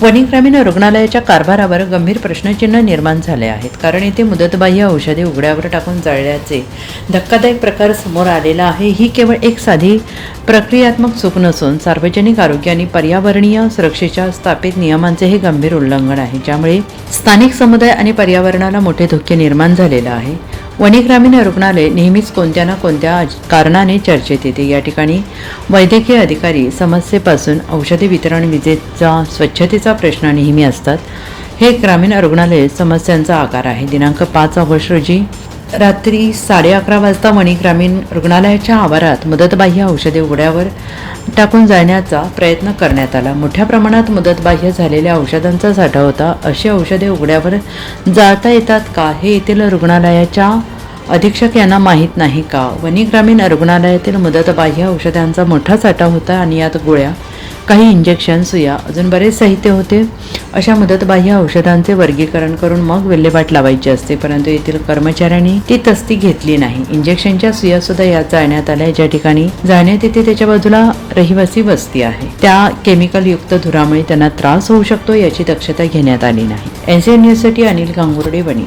वणी ग्रामीण रुग्णालयाच्या कारभारावर गंभीर प्रश्नचिन्ह निर्माण झाले आहेत. कारण येथे मुदतबाह्य औषधे उघड्यावर टाकून जाळल्याचे धक्कादायक प्रकार समोर आलेला आहे. ही केवळ एक साधी प्रक्रियात्मक चूक नसून सार्वजनिक आरोग्य आणि पर्यावरणीय सुरक्षेच्या स्थापित नियमांचे हे गंभीर उल्लंघन आहे. ज्यामुळे स्थानिक समुदाय आणि पर्यावरणाला मोठे धोके निर्माण झालेलं आहे. वणी ग्रामीण रुग्णालय नेहमीच कोणत्या ना कोणत्या कारणाने चर्चेत येते. या ठिकाणी वैद्यकीय अधिकारी समस्येपासून औषधी वितरण विजेचा स्वच्छतेचा प्रश्न नेहमी असतात. हे ग्रामीण रुग्णालय समस्यांचा आकार आहे. दिनांक पाच ऑगस्ट रोजी रात्री साडे अकरा वाजता वणी ग्रामीण रुग्णालयाच्या आवारात मदतबाह्य औषधे उघड्यावर टाकून जाण्याचा प्रयत्न करण्यात आला. मोठ्या प्रमाणात मदतबाह्य झालेल्या औषधांचा साठा होता. अशी औषधे उघड्यावर जाळता येतात का हे येथील रुग्णालयाच्या अधीक्षक यांना माहीत नाही का? वणी ग्रामीण रुग्णालयातील मदतबाह्य औषधांचा मोठा साठा होता आणि यात गोळ्या काही इंजेक्शन सुया अजून बरेच साहित्य होते. अशा मुदतबाह्य औषधांचे वर्गीकरण करून मग विल्हेवाट लावायची असते. परंतु येथील कर्मचाऱ्यांनी ती तस्ती घेतली नाही. इंजेक्शनच्या सुया सुद्धा यात जाळण्यात आल्या. ज्या ठिकाणी जाण्यात येते त्याच्या बाजूला रहिवासी वस्ती आहे. त्या केमिकल युक्त धुरामुळे त्यांना त्रास होऊ शकतो याची दक्षता घेण्यात आली नाही. एनसीएन न्यूजसाठी अनिल गांगुर्डे बनी.